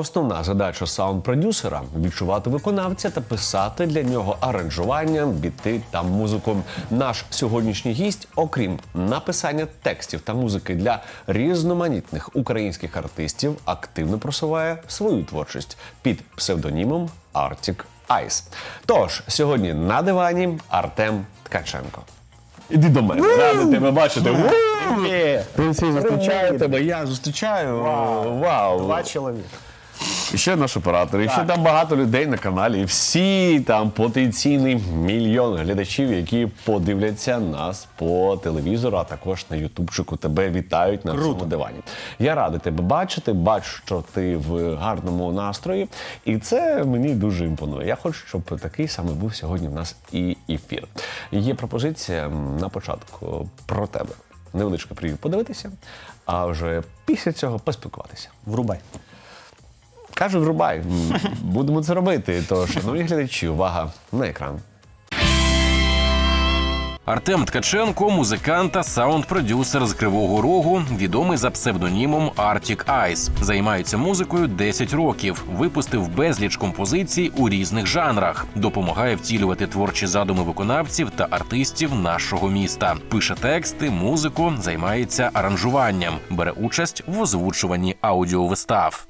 Основна задача саунд-продюсера відчувати виконавця та писати для нього аранжування, біти та музику. Наш сьогоднішній гість, окрім написання текстів та музики для різноманітних українських артистів, активно просуває свою творчість під псевдонімом Arctic Ice. Тож сьогодні на дивані Артем Ткаченко. Іди до мене, радий тебе бачити. Олексій, зустрічаю тебе. Я зустрічаю. Вау. Два чоловіка. І ще наш оператор, і ще там багато людей на каналі. І всі там потенційний мільйон глядачів, які подивляться нас по телевізору, а також на Ютубчику. Тебе вітають на цьому дивані. Я радий тебе бачити. Бачу, що ти в гарному настрої, і це мені дуже імпонує. Я хочу, щоб такий саме був сьогодні в нас і ефір. Є пропозиція на початку про тебе. Невеличке привіт подивитися, а вже після цього поспілкуватися. Врубай. Кажу, врубай. Будемо це робити. Тож, шановні глядачі, увага на екран. Артем Ткаченко, музикант та саунд-продюсер з Кривого Рогу, відомий за псевдонімом Arctic Ice. Займається музикою 10 років. Випустив безліч композицій у різних жанрах. Допомагає втілювати творчі задуми виконавців та артистів нашого міста. Пише тексти, музику, займається аранжуванням, бере участь в озвучуванні аудіовистав.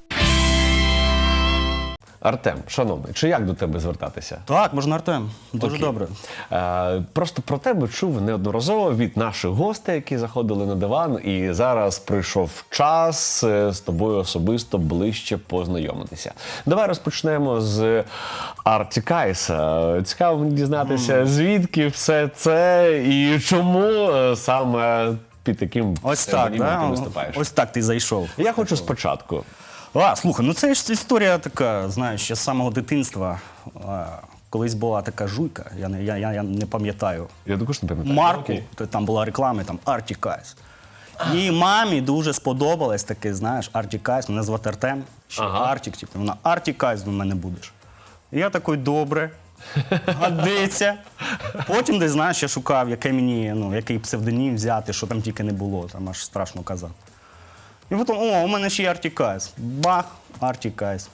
Артем, шановний, чи як до тебе звертатися? Так, можна Артем. Дуже Окей. добре. Е, просто про тебе чув неодноразово від наших гостей, які заходили на диван, і зараз прийшов час е, з тобою особисто ближче познайомитися. Давай розпочнемо з Артікайса. Цікаво мені дізнатися, звідки все це і чому е, саме під таким Ось так, псевдонімом ти виступаєш. Ось так ти зайшов. Я хочу спочатку. А, слухай, ну це ж історія така, знаєш, ще з самого дитинства. А, колись була така жуйка, я не, я, я, я не пам'ятаю. Я також не пам'ятаю. Марку, то там була реклама, там Артікайс. І мамі дуже сподобалось таке, знаєш, Артікайс, мене звати Артем, ще Ага. Артік, типу, вона Артікайс до мене будеш. І я такий, добре, годиться. Потім десь, знаєш, я шукав, яке мені, ну, який псевдонім взяти, що там тільки не було, там аж страшно казати. І потім, о, у мене ще є Артікайс. Бах, Артікайс.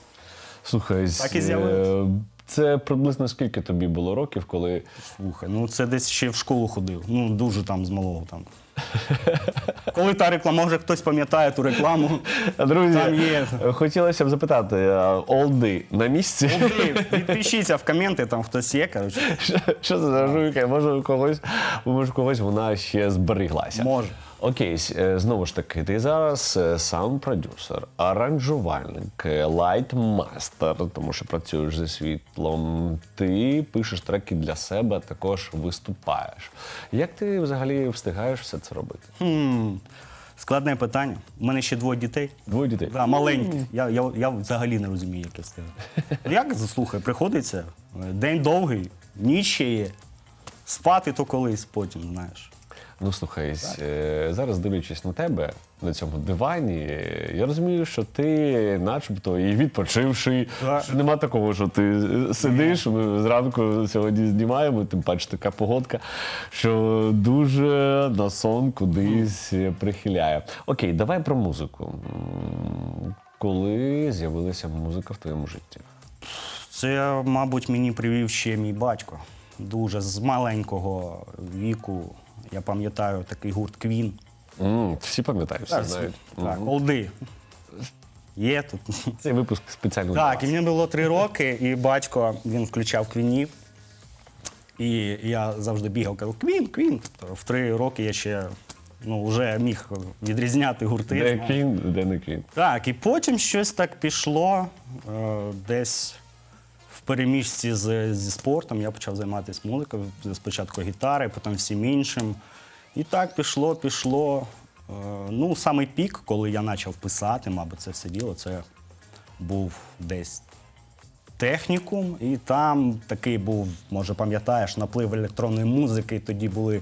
Слухай, Так і е, це приблизно скільки тобі було років, коли Слухай, ну це десь ще в школу ходив. Ну, дуже там з малого там. Коли та реклама, може хтось пам'ятає ту рекламу. Друзі, Там є. хотілося б запитати, а, олди на місці? Ви Підпишіться в коменти, там хтось є, коротше. Що- Що це за жуйка? Може, у когось, може, у когось вона ще збереглася. Може. Окей, е, знову ж таки, ти зараз е, саунд-продюсер, аранжувальник, е, лайтмастер, тому що працюєш зі світлом. Ти пишеш треки для себе, також виступаєш. Як ти взагалі встигаєш все це робити? Хм, Складне питання. У мене ще двоє дітей. Двоє дітей. Да, маленьких. Я, я, я взагалі не розумію, як я встигаю. Як слухай, приходиться, е, день довгий, ніч ще є. Спати то колись потім, знаєш. Ну слухай, е, зараз дивлячись на тебе на цьому дивані, я розумію, що ти, начебто, і відпочивший. Так. Що нема такого, що ти сидиш. Ми зранку сьогодні знімаємо, тим паче така погодка, що дуже на сон кудись прихиляє. Окей, давай про музику. Коли з'явилася музика в твоєму житті? Це, мабуть, мені привів ще мій батько. Дуже з маленького віку. Я пам'ятаю такий гурт Квін. М, всі пам'ятають, всі Так, знають. так, олди. Є тут. Цей випуск спеціально для Так, і мені було три роки, і батько він включав квінів. І я завжди бігав, казав, квін, квін. Тобто в три роки я ще ну, вже міг відрізняти гурти. Де знаєш. кін, де не кін. Так, і потім щось так пішло е, десь в переміжці з, зі спортом. Я почав займатися музикою, спочатку гітари, потім всім іншим. І так пішло, пішло. Е, ну, самий пік, коли я почав писати, мабуть, це все діло, це був десь технікум, і там такий був, може пам'ятаєш, наплив електронної музики. Тоді були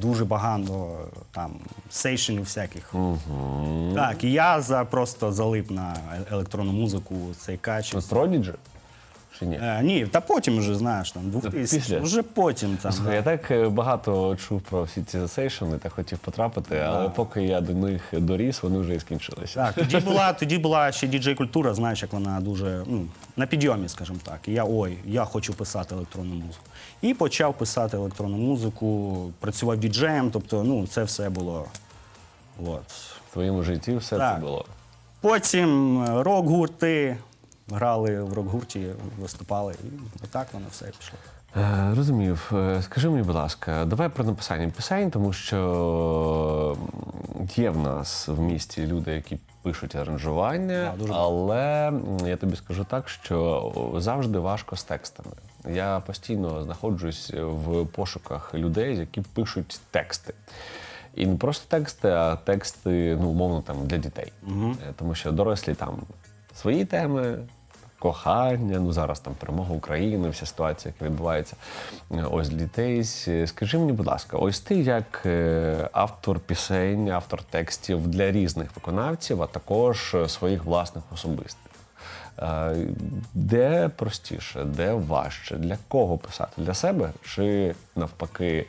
дуже багато там сейшенів всяких. Так, і я за, просто залип на е- електронну музику, цей кач. Що, Продіджі? Чи ні? Е, ні, та потім вже, знаєш, там, 2000, Після? вже потім там. Слухай, Я так е, багато чув про всі ці сейшени та хотів потрапити, але поки я до них доріс, вони вже і скінчилися. Так, тоді була, тоді була ще діджей-культура, знаєш, як вона дуже ну, на підйомі, скажімо так. І я ой, я хочу писати електронну музику. І почав писати електронну музику, працював діджеєм, тобто ну, це все було. От. В твоєму житті все Так. це було. Потім е, рок-гурти, грали в рок-гурті, виступали, і отак воно все пішло. Е, Розумів. Е, Скажи мені, будь ласка, давай про написання пісень, тому що є в нас в місті люди, які пишуть аранжування, Да, але я тобі скажу так, що завжди важко з текстами. Я постійно знаходжусь в пошуках людей, які пишуть тексти. І не просто тексти, а тексти, ну, умовно, там для дітей. Е, Тому що дорослі там свої теми, кохання, ну зараз там перемога України, вся ситуація, яка відбувається. Е, Ось дітей. Скажи мені, будь ласка, ось ти як е, автор пісень, автор текстів для різних виконавців, а також е, своїх власних особистих. Де простіше, де важче, для кого писати? Для себе чи навпаки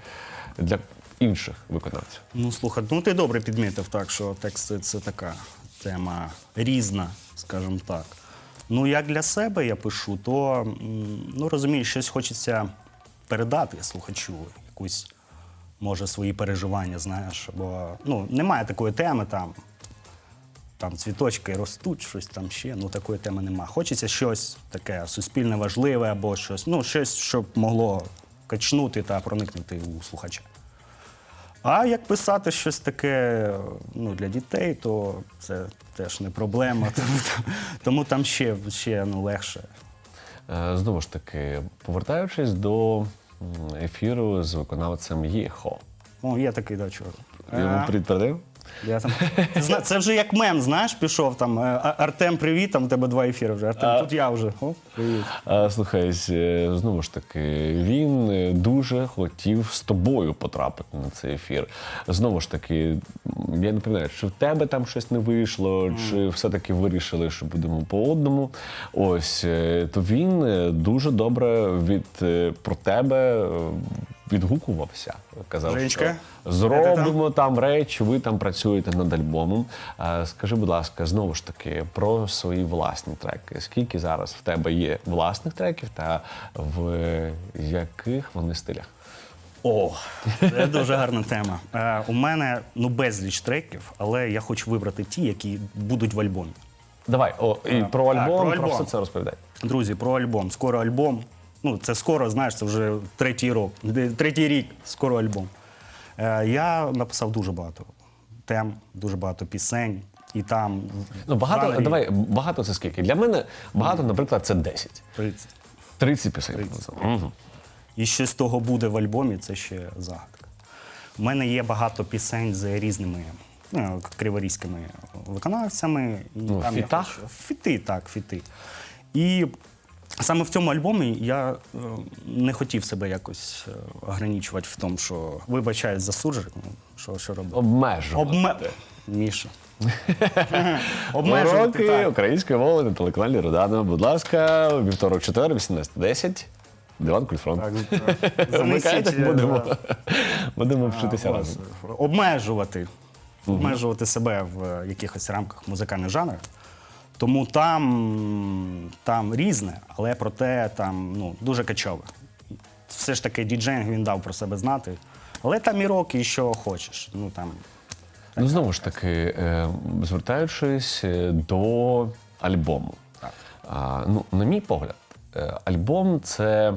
для інших виконавців? Ну, слухай, ну ти добре підмітив так, що тексти це така тема різна, скажімо так. Ну, як для себе я пишу, то ну, розумієш, щось хочеться передати слухачу, якусь, може, свої переживання, знаєш. Бо ну, немає такої теми там. Там цвіточки ростуть, щось там ще. Ну такої теми нема. Хочеться щось таке суспільне важливе або щось, ну, щось, щоб могло качнути та проникнути у слухача. А як писати щось таке ну, для дітей, то це теж не проблема. Тому, тому там ще, ще ну, легше. Е, Знову ж таки, повертаючись до ефіру з виконавцем Єхо. О, є такий да, чувак. Йому Ага. підтвердив? Я там, ти зна- це вже як мем, знаєш, пішов там. е, А- Артем, привіт, там у тебе два ефіри вже. Артем, тут я вже. О, привіт. А, Слухай, е, знову ж таки, він е, дуже хотів з тобою потрапити на цей ефір. Знову ж таки, м, я не пам'ятаю, чи в тебе там щось не вийшло, чи все-таки вирішили, що будемо по одному. Ось е, то він е, дуже добре від е, про тебе е, відгукувався. Казав, Женечка, що зробимо там речі, ви там працюєте над альбомом. Скажи, будь ласка, знову ж таки про свої власні треки. Скільки зараз в тебе є власних треків та в яких вони стилях? О, це дуже гарна тема. Е, у мене ну безліч треків, але я хочу вибрати ті, які будуть в альбомі. Давай, о, і про альбом, про про, альбом. все це розповідай. Друзі, про альбом. Скоро альбом. Ну, це скоро, знаєш, це вже третій рік. Третій рік, скоро альбом. Е, я написав дуже багато тем, дуже багато пісень. І там Ну, багато, жанрі давай, багато це скільки? Для мене багато, наприклад, це 10. 30. 30 пісень. Мгм. І що з того буде в альбомі, це ще загадка. У мене є багато пісень з різними ну, криворізькими виконавцями. І Ну, я фітах? хочу- Фіти, так, фіти. І саме в цьому альбомі я е, не хотів себе якось е, ограничувати в тому, що вибачаюсь за суржик, ну, що, що робити. Обмежувати. Обме... Міша. Обмежувати, Уроки так. української мови на телеканалі Родана. Будь ласка, вівторок 4, 18.10. Диван Культфронт. Так, Вмикайте, занесіть, е, будемо, да. будемо вчитися разом. обмежувати, обмежувати себе в е, якихось рамках музикальних жанрів. Тому там, там різне, але проте там ну, дуже качове. Все ж таки діджейнг він дав про себе знати. Але там і рок, і що хочеш. Ну, там, Ну, знову ж таки, е, звертаючись е, до альбому. А, ну, на мій погляд, е, альбом це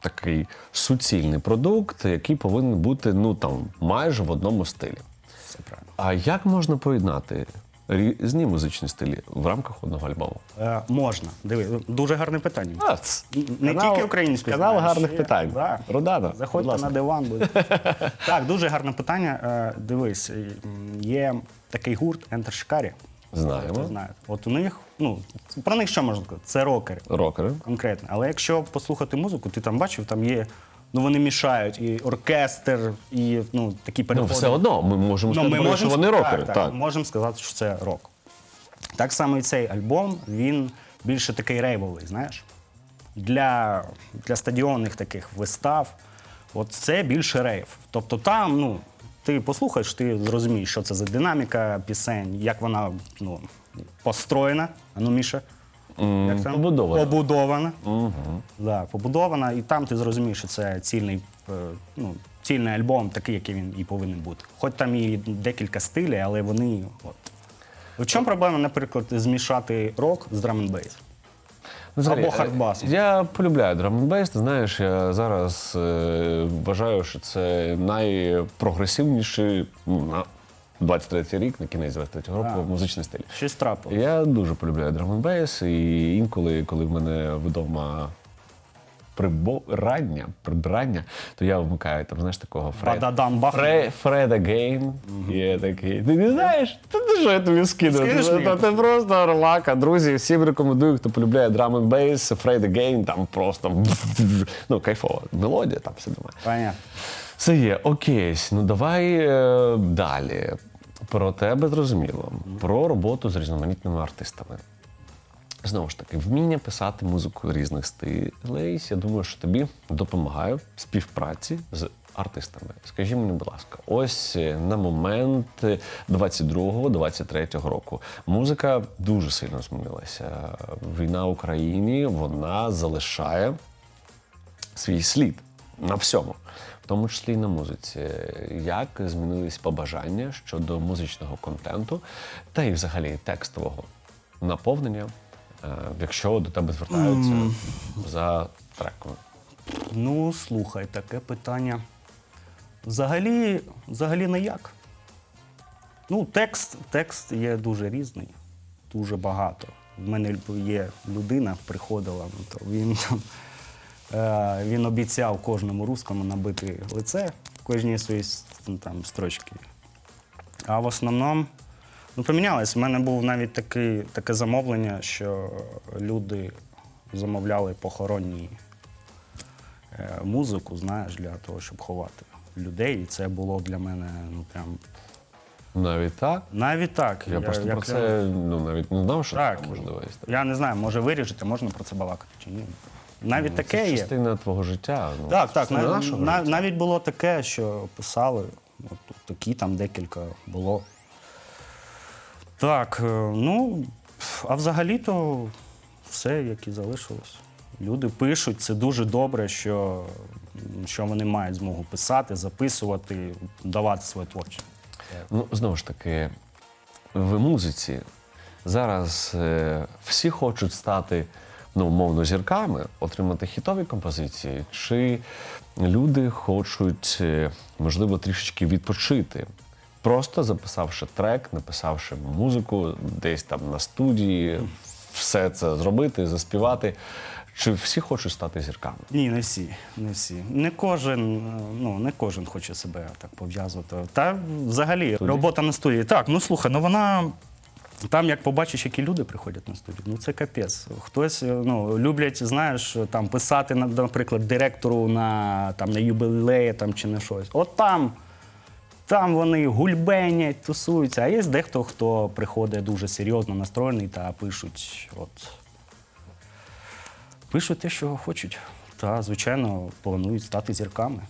такий суцільний продукт, який повинен бути ну, там, майже в одному стилі. все правильно. А як можна поєднати різні музичні стилі в рамках одного альбому? Е, можна. Диви, дуже гарне питання. А, ц- Не тільки українською. Канал знаєш, гарних ще- питань. Да. Родана, будь Заходьте ласка. на диван. Буде. так, дуже гарне питання. Е, Дивись, е, м, є такий гурт Enter Shikari. Знаємо. Хто знає. От у них, ну, про них що можна сказати? Це рокери Рокери. конкретно. Але якщо послухати музику, ти там бачив, там є. Ну вони мішають і оркестр, і ну такі Ну, все одно ми можемо Ну, сказати, що можемо вони рокери. Так, Так, так, можемо сказати, що це рок. Так само і цей альбом, він більше такий рейвовий, знаєш. Для, для стадіонних таких вистав, от це більше рейв. Тобто там, ну, ти послухаєш, ти зрозумієш, що це за динаміка пісень, як вона ну, построєна. А ну, Міша. Як побудована. Побудована. Да, побудована, і там ти зрозумієш, що це цільний, е, ну, цільний альбом, такий, який він і повинен бути. Хоч там і декілька стилів, але вони. От. В чому проблема, наприклад, змішати рок з драм бейс? Ну, взагалі, Або хардбас. е, Я полюбляю драмбейс. Ти знаєш, я зараз е, вважаю, що це найпрогресивніший ну, на 23-й рік, на кінець 23-го року, Так. музичний стиль. Щось трапило. Я дуже полюбляю драмбейс, і інколи, коли в мене вдома прибирання, прибирання, то я вмикаю там, знаєш, такого Фред. Бададам бах. Фре, Фреда Гейн. І я такий. Ти не знаєш? Та ти що я тобі скину? Скинеш Та мені? Ти просто орлака. Друзі, всім рекомендую, хто полюбляє драм н бейс, Фреда Гейн, там просто ну, кайфова мелодія, там все думає. Понятно. Це є окей. Ну давай е, далі. Про тебе зрозуміло. Про роботу з різноманітними артистами. Знову ж таки, вміння писати музику різних стилей. Я думаю, що тобі допомагає в співпраці з артистами. Скажи мені, будь ласка, ось е, на момент 22-23 року музика дуже сильно змінилася. Війна в Україні вона залишає свій слід на всьому, в тому числі і на музиці. Як змінились побажання щодо музичного контенту та і взагалі текстового наповнення, е, якщо до тебе звертаються за треком? Ну, слухай, таке питання. Взагалі, взагалі ніяк. Ну, текст, текст є дуже різний, дуже багато. В мене є людина, приходила, ну, то він, там, він обіцяв кожному русскому набити лице в кожній своїй с- там, строчці. А в основному, ну, помінялось. У мене був навіть такий, таке замовлення, що люди замовляли похоронні е, музику, знаєш, для того, щоб ховати людей. І це було для мене ну прям Навіть так? навіть так. Я, просто про як- це ну, навіть не знав, що Так. це можливість. Я не знаю, може виріжете, можна про це балакати чи ні. Навіть Це таке є. частина твого життя. Ну, Так, так. нав- нашого нав- життя. навіть було таке, що писали. От, такі там декілька було. Так, е, ну, а взагалі-то все, як і залишилось. Люди пишуть, це дуже добре, що, що вони мають змогу писати, записувати, давати своє творчість. Ну, знову ж таки, в музиці зараз е, всі хочуть стати ну, умовно зірками, отримати хітові композиції, чи люди хочуть, е, можливо, трішечки відпочити. Просто записавши трек, написавши музику десь там на студії, все це зробити, заспівати. Чи всі хочуть стати зірками? Ні, не всі. Не всі. Не кожен, е, ну не кожен хоче себе так пов'язувати. Та взагалі робота на студії. Так, ну слухай, ну вона. Там, як побачиш, які люди приходять на студію, ну це капець. Хтось е, ну, люблять, знаєш, там писати, наприклад, директору на, там, на юбілеї там, чи на щось. От там, там вони гульбенять, тусуються. А є дехто, хто приходить дуже серйозно настроєний та пишуть. От, пишуть те, що хочуть. Та, звичайно, планують стати зірками.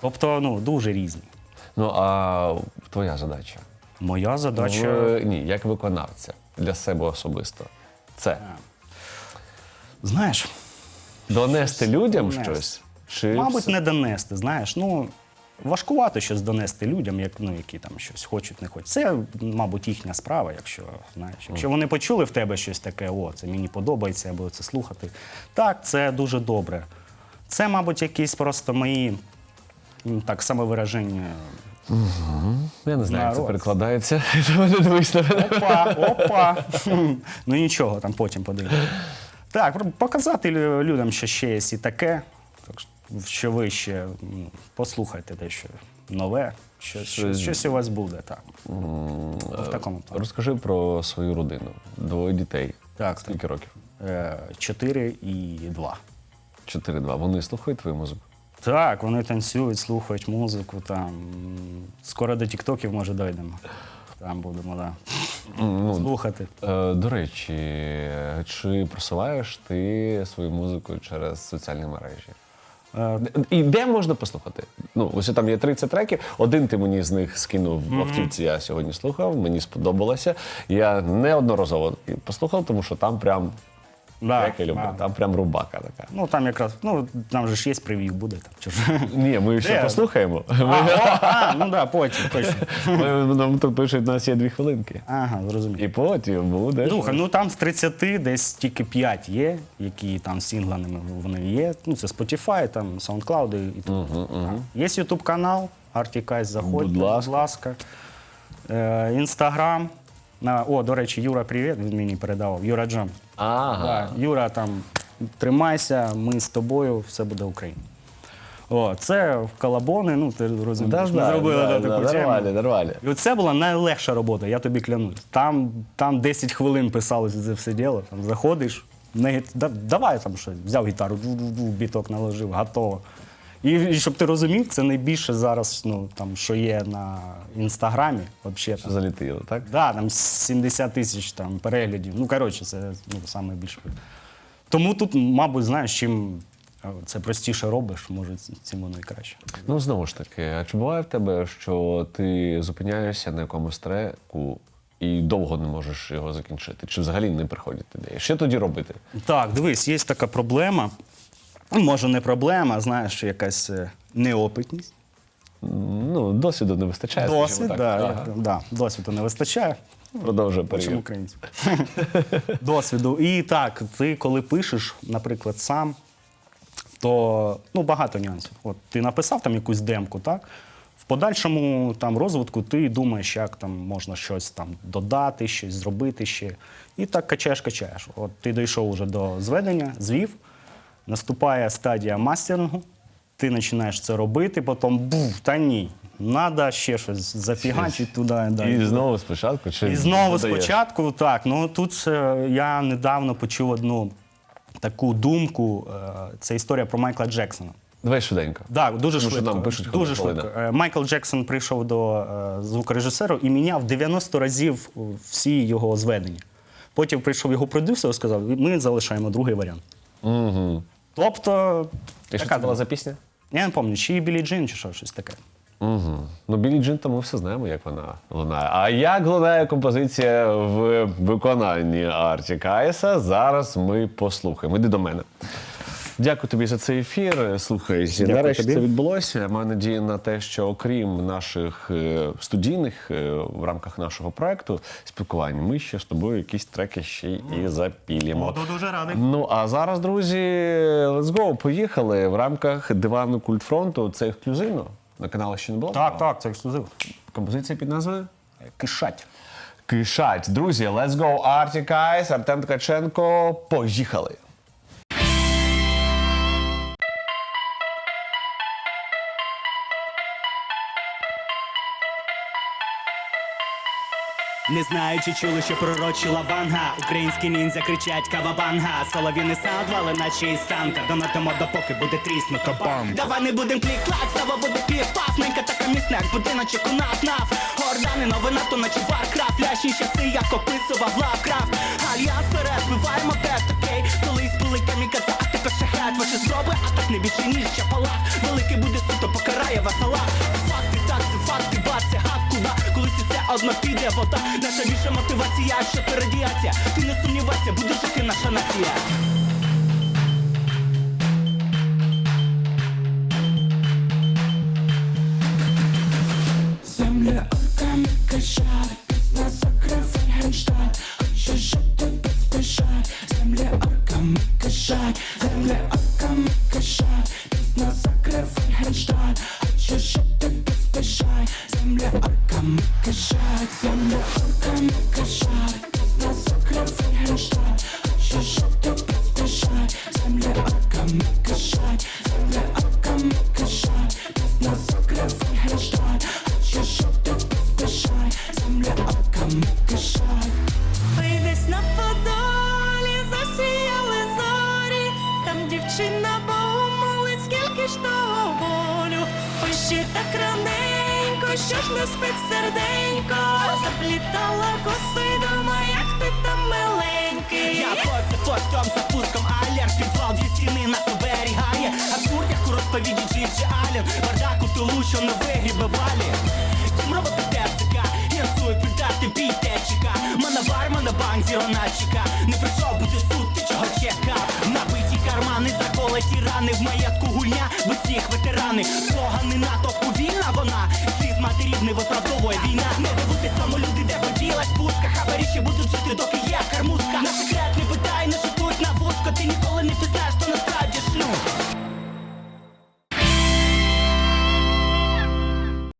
Тобто, ну, дуже різні. Ну а твоя задача? Моя задача. В- ні, як виконавця для себе особисто. Це Знаєш, донести людям донести. щось? Чи мабуть, все- не донести. Знаєш, ну важкувато щось донести людям, як, ну, які там щось хочуть, не хочуть. Це, мабуть, їхня справа, якщо знаєш. Якщо вони почули в тебе щось таке, о, це мені подобається, або це слухати. Так, це дуже добре. Це, мабуть, якісь просто мої так, самовираження. Я не знаю, як це народ. перекладається. Не дивись на мене. Опа, опа. ну нічого, там потім подивимося. Так, про- показати лю- людям, що ще є і таке, так що ви ще м, послухайте дещо нове, щось, щось, щось у вас буде. Так. В такому плані. Розкажи про свою родину. Двоє дітей. Так, Скільки років? Е, Чотири і два. 4-2. Вони слухають твою музику? Так, вони танцюють, слухають музику. Там. Скоро до тіктоків, може, дойдемо. Там будемо. Да. слухати. Е, До речі, чи просуваєш ти свою музику через соціальні мережі? Е, І де можна послухати? Ну, ось там є 30 треків. Один ти мені з них скинув в автівці. Я сьогодні слухав, мені сподобалося. Я неодноразово послухав, тому що там прям да, як я люблю, да. там прям рубака така. Ну там якраз, ну там же ж є привів буде там. Чи ж. Ні, ми ще Де? послухаємо. А, о, а, ну да, потім, точно. Ми, нам тут пишуть, у нас є дві хвилинки. Ага, зрозумів. І потім буде. Слухай, ну там з 30 десь тільки 5 є, які там сінглами вони є. Ну, це Spotify, там SoundCloud і так. Є YouTube канал, Arctic заходьте, Будь ласка. будь ласка. Е, Інстаграм. На, о, до речі, Юра, привіт, він мені передавав. Юра Джам. Ага. Да, Юра, там тримайся, ми з тобою, все буде Україна. О, це в колабони, ну ти розумієш. Да, ми да, зробили да, да, да, тему. нормально, нормально. І це була найлегша робота, я тобі клянусь. Там, там 10 хвилин писалося це все діло. Там заходиш, гіт- да, давай там щось, взяв гітару, біток наложив, готово. І, і щоб ти розумів, це найбільше зараз, ну, там, що є на інстаграмі. Вообще, там. залітило, так? Да, там 70 тисяч там, переглядів. Ну, коротше, це ну, саме більше. Тому тут, мабуть, знаєш, чим е, це простіше робиш, може, цим воно і краще. Ну, знову ж таки, а чи буває в тебе, що ти зупиняєшся на якомусь треку і довго не можеш його закінчити? Чи взагалі не приходять ідеї? Що тоді робити? Так, дивись, є така проблема. Ну, Може, не проблема, знаєш, якась е, неопитність. Ну, досвіду не вистачає. Досвід, так. да, Ага. да, досвіду не вистачає. Продовжує період. українців? Досвіду. І так, ти коли пишеш, наприклад, сам, то ну, багато нюансів. От ти написав там якусь демку, так? В подальшому там розвитку ти думаєш, як там можна щось там додати, щось зробити ще. І так качаєш, качаєш. От ти дійшов уже до зведення, звів, наступає стадія мастерингу, ти починаєш це робити, потім був, та ні. Надо ще щось зафігачити туди. да, І знову спочатку? Чи і знову додаєш? спочатку, так. Ну тут я недавно почув одну таку думку. е, Це історія про Майкла Джексона. Давай швиденько. Так, дуже Тому що швидко. нам пишуть, дуже швидко. Е, Майкл Джексон прийшов до е, звукорежисеру і міняв 90 разів всі його зведення. Потім прийшов його продюсер і сказав: ми залишаємо другий варіант. Угу. Тобто, І що така це була за пісня? я не пам'ятаю, чи Білі Джин, чи що, щось таке. Угу. Ну, Білі Джин, то ми все знаємо, як вона лунає. А як лунає композиція в виконанні Арті Кайса, зараз ми послухаємо. Іди до мене. Дякую тобі за цей ефір. Слухай, Дякую нарешті тобі. це відбулося. Маю надію на те, що окрім наших е, студійних е, в рамках нашого проекту спілкування, ми ще з тобою якісь треки ще і запілімо. Буду дуже радий. Ну а зараз, друзі, let's go, поїхали в рамках дивану культфронту. Це ексклюзивно. На каналі ще не було. Так, так, це ексклюзив. Композиція під назвою Кишать. Кишать. Друзі, let's go, Arctic Eyes, Артем Ткаченко. Поїхали. Не знаю, чи чули, що пророчила ванга. Українські ніндзя кричать кавабанга. Солов'їни садвали, наче із санка. Донатимо допоки буде тріснуто бам. Давай не будем клік-клак, слава буде пів-паф. Ненька така місняк, будиночок у нас нав. Гордани, новина, то наче варкрафт. Ляшні часи, як описував лавкрафт. Альянс вперед, збиваємо тест, окей. Колись були камікадзе, а тепер шахет. Ваші спроби, а так не більше, ніж чапалах. Одно піде вода. Наша більша мотивація, що то радіація. Ти не сумнівайся, буде жити наша нація. Земля орками кишать, пісня закрив Франкенштайн Хочу жити без пишать, земля орками кишать, земля орками кишать, пісня закрив Франкенштайн кишать, Шостом запуском алерт Підвал дві стіни нас оберігає Абсурд, як у розповіді Джиджі Аллен. Бардак у тилу, що не вигрібе валі. Тім роботи тепсика Янсує придати бій течика Манавар, манабанк, зірона чека. Не прийшов бути суд, ти чого чекав Набиті кармани, заколоті рани. В маєтку гульня, без всіх ветерани. Слогани натовпу вільна вона. Сліз матерів не виправдовує війна. Не дивуйте цьому люди, де поділась пустка Хабарі ще будуть жити, доки є карму